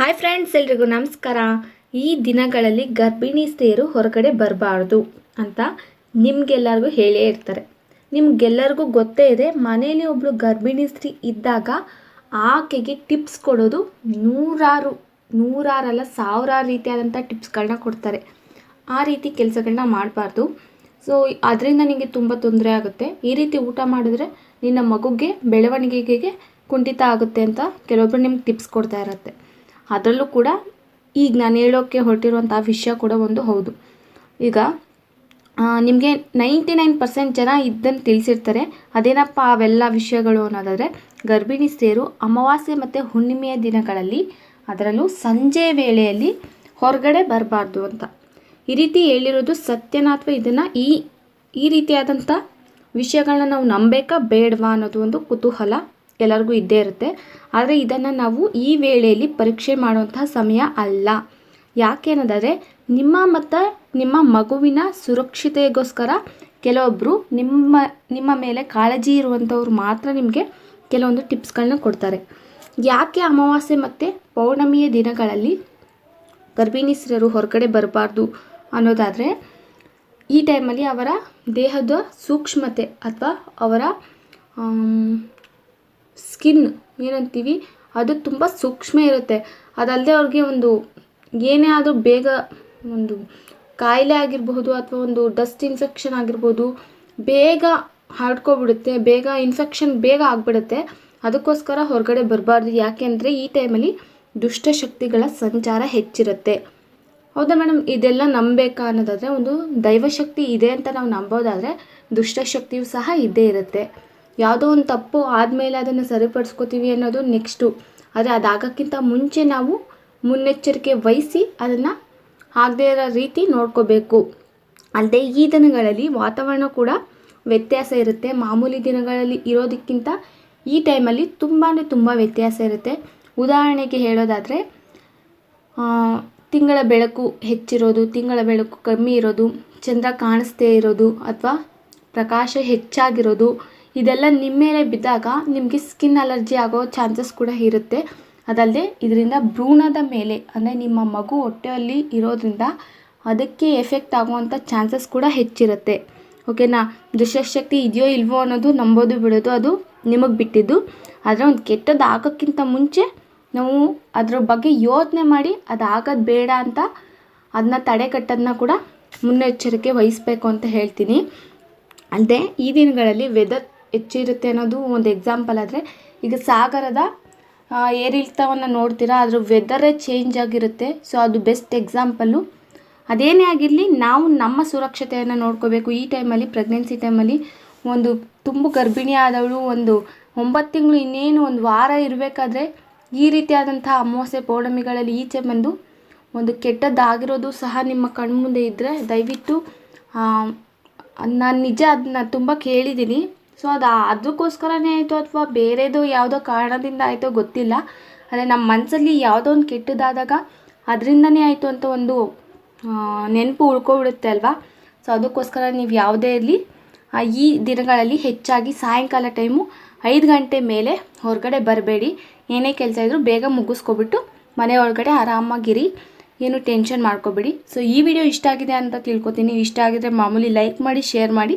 Hi friends, ಎಲ್ರಿಗೂ ನಮಸ್ಕಾರ. ಈ ದಿನಗಳಲ್ಲಿ ಗರ್ಭಿಣಿ ಸ್ತ್ರೀಯರು ಹೊರಗಡೆ ಬರಬಾರ್ದು ಅಂತ ನಿಮ್ಗೆಲ್ಲರಿಗೂ ಹೇಳೇ ಇರ್ತಾರೆ. ನಿಮ್ಗೆಲ್ಲರಿಗೂ ಗೊತ್ತೇ ಇದೆ, ಮನೇಲಿ ಒಬ್ಬಳು ಗರ್ಭಿಣಿ ಸ್ತ್ರೀ ಇದ್ದಾಗ ಆಕೆಗೆ ಟಿಪ್ಸ್ ಕೊಡೋದು ನೂರಾರು, ನೂರಾರಲ್ಲ ಸಾವಿರಾರು ರೀತಿಯಾದಂಥ ಟಿಪ್ಸ್ಗಳನ್ನ ಕೊಡ್ತಾರೆ. ಆ ರೀತಿ ಕೆಲಸಗಳನ್ನ ಮಾಡಬಾರ್ದು. ಸೊ ಅದರಿಂದ ನಿಮಗೆ ತುಂಬ ತೊಂದರೆ ಆಗುತ್ತೆ. ಈ ರೀತಿ ಊಟ ಮಾಡಿದ್ರೆ ನಿನ್ನ ಮಗುಗೆ, ಬೆಳವಣಿಗೆಗೆ ಕುಂಠಿತ ಆಗುತ್ತೆ ಅಂತ ಕೆಲವೊಬ್ಬರು ನಿಮ್ಗೆ ಟಿಪ್ಸ್ ಕೊಡ್ತಾ ಇರತ್ತೆ. ಅದರಲ್ಲೂ ಕೂಡ ಈಗ ನಾನು ಹೇಳೋಕ್ಕೆ ಹೊರಟಿರುವಂಥ ವಿಷಯ ಕೂಡ ಒಂದು ಹೌದು. ಈಗ ನಿಮಗೆ ನೈಂಟಿ ನೈನ್ ಪರ್ಸೆಂಟ್ ಜನ ಇದನ್ನು ತಿಳಿಸಿರ್ತಾರೆ. ಅದೇನಪ್ಪ ಅವೆಲ್ಲ ವಿಷಯಗಳು ಅನ್ನೋದಾದರೆ, ಗರ್ಭಿಣಿ ಸ್ತ್ರೀಯರು ಅಮಾವಾಸ್ಯೆ ಮತ್ತು ಹುಣ್ಣಿಮೆಯ ದಿನಗಳಲ್ಲಿ ಅದರಲ್ಲೂ ಸಂಜೆ ವೇಳೆಯಲ್ಲಿ ಹೊರಗಡೆ ಬರಬಾರ್ದು ಅಂತ. ಈ ರೀತಿ ಹೇಳಿರೋದು ಸತ್ಯನಾ ಅಥವಾ ಇದನ್ನು ಈ ಈ ರೀತಿಯಾದಂಥ ವಿಷಯಗಳನ್ನ ನಾವು ನಂಬೇಕಾ ಬೇಡವಾ ಅನ್ನೋದು ಒಂದು ಕುತೂಹಲ. ಎಲ್ಲರಿಗೂ ಇದ್ದೇ ಇರುತ್ತೆ. ಆದರೆ ಇದನ್ನು ನಾವು ಈ ವೇಳೆಯಲ್ಲಿ ಪರೀಕ್ಷೆ ಮಾಡುವಂತಹ ಸಮಯ ಅಲ್ಲ. ಯಾಕೆ ಅನ್ನೋದಾದರೆ ನಿಮ್ಮ ಮತ್ತು ನಿಮ್ಮ ಮಗುವಿನ ಸುರಕ್ಷತೆಗೋಸ್ಕರ ಕೆಲವೊಬ್ಬರು ನಿಮ್ಮ ನಿಮ್ಮ ಮೇಲೆ ಕಾಳಜಿ ಇರುವಂಥವ್ರು ಮಾತ್ರ ನಿಮಗೆ ಕೆಲವೊಂದು ಟಿಪ್ಸ್ಗಳನ್ನ ಕೊಡ್ತಾರೆ. ಯಾಕೆ ಅಮಾವಾಸ್ಯೆ ಮತ್ತು ಪೌರ್ಣಮಿಯ ದಿನಗಳಲ್ಲಿ ಗರ್ಭಿಣಿ ಸ್ತ್ರೀಯರು ಹೊರಗಡೆ ಬರಬಾರ್ದು ಅನ್ನೋದಾದರೆ, ಈ ಟೈಮಲ್ಲಿ ಅವರ ದೇಹದ ಸೂಕ್ಷ್ಮತೆ ಅಥವಾ ಅವರ ಸ್ಕಿನ್ ಏನಂತೀವಿ, ಅದು ತುಂಬ ಸೂಕ್ಷ್ಮ ಇರುತ್ತೆ. ಅದಲ್ಲದೆ ಅವ್ರಿಗೆ ಒಂದು ಏನೇ ಆದರೂ ಬೇಗ ಒಂದು ಕಾಯಿಲೆ ಆಗಿರಬಹುದು ಅಥವಾ ಒಂದು ಡಸ್ಟ್ ಇನ್ಫೆಕ್ಷನ್ ಆಗಿರ್ಬೋದು, ಬೇಗ ಹರಡ್ಕೊಬಿಡುತ್ತೆ, ಬೇಗ ಇನ್ಫೆಕ್ಷನ್ ಬೇಗ ಆಗಿಬಿಡುತ್ತೆ. ಅದಕ್ಕೋಸ್ಕರ ಹೊರಗಡೆ ಬರಬಾರ್ದು. ಯಾಕೆಂದರೆ ಈ ಟೈಮಲ್ಲಿ ದುಷ್ಟಶಕ್ತಿಗಳ ಸಂಚಾರ ಹೆಚ್ಚಿರುತ್ತೆ. ಹೌದಾ ಮೇಡಮ್ ಇದೆಲ್ಲ ನಂಬಬೇಕಾ ಅನ್ನೋದಾದರೆ ಒಂದು ದೈವಶಕ್ತಿ ಇದೆ ಅಂತ ನಾವು ನಂಬೋದಾದರೆ ದುಷ್ಟಶಕ್ತಿಯು ಸಹ ಇದ್ದೇ ಇರುತ್ತೆ. ಯಾವುದೋ ಒಂದು ತಪ್ಪು ಆದಮೇಲೆ ಅದನ್ನು ಸರಿಪಡಿಸ್ಕೋತೀವಿ ಅನ್ನೋದು ನೆಕ್ಸ್ಟು. ಆದರೆ ಅದಾಗೋಕ್ಕಿಂತ ಮುಂಚೆ ನಾವು ಮುನ್ನೆಚ್ಚರಿಕೆ ವಹಿಸಿ ಅದನ್ನು ಆಗದೇ ಇರೋ ರೀತಿ ನೋಡ್ಕೋಬೇಕು. ಅಲ್ಲದೆ ಈ ದಿನಗಳಲ್ಲಿ ವಾತಾವರಣ ಕೂಡ ವ್ಯತ್ಯಾಸ ಇರುತ್ತೆ. ಮಾಮೂಲಿ ದಿನಗಳಲ್ಲಿ ಇರೋದಕ್ಕಿಂತ ಈ ಟೈಮಲ್ಲಿ ತುಂಬಾ ತುಂಬ ವ್ಯತ್ಯಾಸ ಇರುತ್ತೆ. ಉದಾಹರಣೆಗೆ ಹೇಳೋದಾದರೆ ತಿಂಗಳ ಬೆಳಕು ಹೆಚ್ಚಿರೋದು, ತಿಂಗಳ ಬೆಳಕು ಕಮ್ಮಿ ಇರೋದು, ಚಂದ್ರ ಕಾಣಿಸ್ದೇ ಇರೋದು ಅಥವಾ ಪ್ರಕಾಶ ಹೆಚ್ಚಾಗಿರೋದು ಇದೆಲ್ಲ ನಿಮ್ಮ ಮೇಲೆ ಬಿದ್ದಾಗ ನಿಮಗೆ ಸ್ಕಿನ್ ಅಲರ್ಜಿ ಆಗೋ ಚಾನ್ಸಸ್ ಕೂಡ ಇರುತ್ತೆ. ಅದಲ್ಲದೆ ಇದರಿಂದ ಭ್ರೂಣದ ಮೇಲೆ, ಅಂದರೆ ನಿಮ್ಮ ಮಗು ಹೊಟ್ಟೆಯಲ್ಲಿ ಇರೋದ್ರಿಂದ ಅದಕ್ಕೆ ಎಫೆಕ್ಟ್ ಆಗುವಂಥ ಚಾನ್ಸಸ್ ಕೂಡ ಹೆಚ್ಚಿರುತ್ತೆ. ಓಕೆನಾ ದುಷ್ಟಶಕ್ತಿ ಇದೆಯೋ ಇಲ್ವೋ ಅನ್ನೋದು ನಂಬೋದು ಬಿಡೋದು, ಅದು ನಿಮಗೆ ಬಿಟ್ಟಿದ್ದು. ಆದರೆ ಒಂದು ಕೆಟ್ಟದ್ದು ಆಗೋಕ್ಕಿಂತ ಮುಂಚೆ ನಾವು ಅದ್ರ ಬಗ್ಗೆ ಯೋಚನೆ ಮಾಡಿ ಅದು ಆಗೋದು ಬೇಡ ಅಂತ ಅದನ್ನ ತಡೆಗಟ್ಟೋದನ್ನ ಕೂಡ ಮುನ್ನೆಚ್ಚರಿಕೆ ವಹಿಸಬೇಕು ಅಂತ ಹೇಳ್ತೀನಿ. ಅಲ್ಲದೆ ಈ ದಿನಗಳಲ್ಲಿ ವೆದರ್ ಹೆಚ್ಚಿರುತ್ತೆ ಅನ್ನೋದು ಒಂದು ಎಕ್ಸಾಂಪಲ್ ಆದರೆ, ಈಗ ಸಾಗರದ ಏರಿಳಿತವನ್ನು ನೋಡ್ತೀರಾ, ಅದ್ರ ವೆದರೇ ಚೇಂಜ್ ಆಗಿರುತ್ತೆ. ಸೊ ಅದು ಬೆಸ್ಟ್ ಎಕ್ಸಾಂಪಲ್ಲು ಅದೇನೇ ಆಗಿರಲಿ, ನಾವು ನಮ್ಮ ಸುರಕ್ಷತೆಯನ್ನು ನೋಡ್ಕೋಬೇಕು. ಈ ಟೈಮಲ್ಲಿ ಪ್ರೆಗ್ನೆನ್ಸಿ ಟೈಮಲ್ಲಿ ಒಂದು ತುಂಬ ಗರ್ಭಿಣಿ ಆದವಳು ಒಂದು ಒಂಬತ್ತು ತಿಂಗಳು ಇನ್ನೇನು ಒಂದು ವಾರ ಇರಬೇಕಾದ್ರೆ, ಈ ರೀತಿಯಾದಂಥ ಅಮಾವಾಸ್ಯೆ ಪೌರ್ಣಮಿಗಳಲ್ಲಿ ಈಚೆ ಬಂದು ಒಂದು ಕೆಟ್ಟದ್ದಾಗಿರೋದು ಸಹ ನಿಮ್ಮ ಕಣ್ಮುಂದೆ ಇದ್ದರೆ ದಯವಿಟ್ಟು ನಾನು ನಿಜ ಅದನ್ನ ತುಂಬ ಕೇಳಿದ್ದೀನಿ. ಸೊ ಅದು ಅದಕ್ಕೋಸ್ಕರನೇ ಆಯಿತು ಅಥವಾ ಬೇರೆದು ಯಾವುದೋ ಕಾರಣದಿಂದ ಆಯಿತೋ ಗೊತ್ತಿಲ್ಲ. ಆದರೆ ನಮ್ಮ ಮನಸ್ಸಲ್ಲಿ ಯಾವುದೋ ಒಂದು ಕೆಟ್ಟದಾದಾಗ ಅದರಿಂದನೇ ಆಯಿತು ಅಂತ ಒಂದು ನೆನಪು ಉಳ್ಕೊಬಿಡುತ್ತೆ ಅಲ್ವಾ? ಸೊ ಅದಕ್ಕೋಸ್ಕರ ನೀವು ಯಾವುದೇ ಇರಲಿ ಈ ದಿನಗಳಲ್ಲಿ ಹೆಚ್ಚಾಗಿ ಸಾಯಂಕಾಲ ಟೈಮು ಐದು ಗಂಟೆ ಮೇಲೆ ಹೊರಗಡೆ ಬರಬೇಡಿ. ಏನೇ ಕೆಲಸ ಇದ್ದರೂ ಬೇಗ ಮುಗಿಸ್ಕೊಬಿಟ್ಟು ಮನೆ ಒಳಗಡೆ ಆರಾಮಾಗಿರಿ. ಏನು ಟೆನ್ಷನ್ ಮಾಡ್ಕೋಬೇಡಿ. ಸೊ ಈ ವಿಡಿಯೋ ಇಷ್ಟ ಆಗಿದೆ ಅಂತ ತಿಳ್ಕೊತೀನಿ. ಇಷ್ಟ ಆಗಿದ್ರೆ ಮಾಮೂಲಿ ಲೈಕ್ ಮಾಡಿ, ಶೇರ್ ಮಾಡಿ.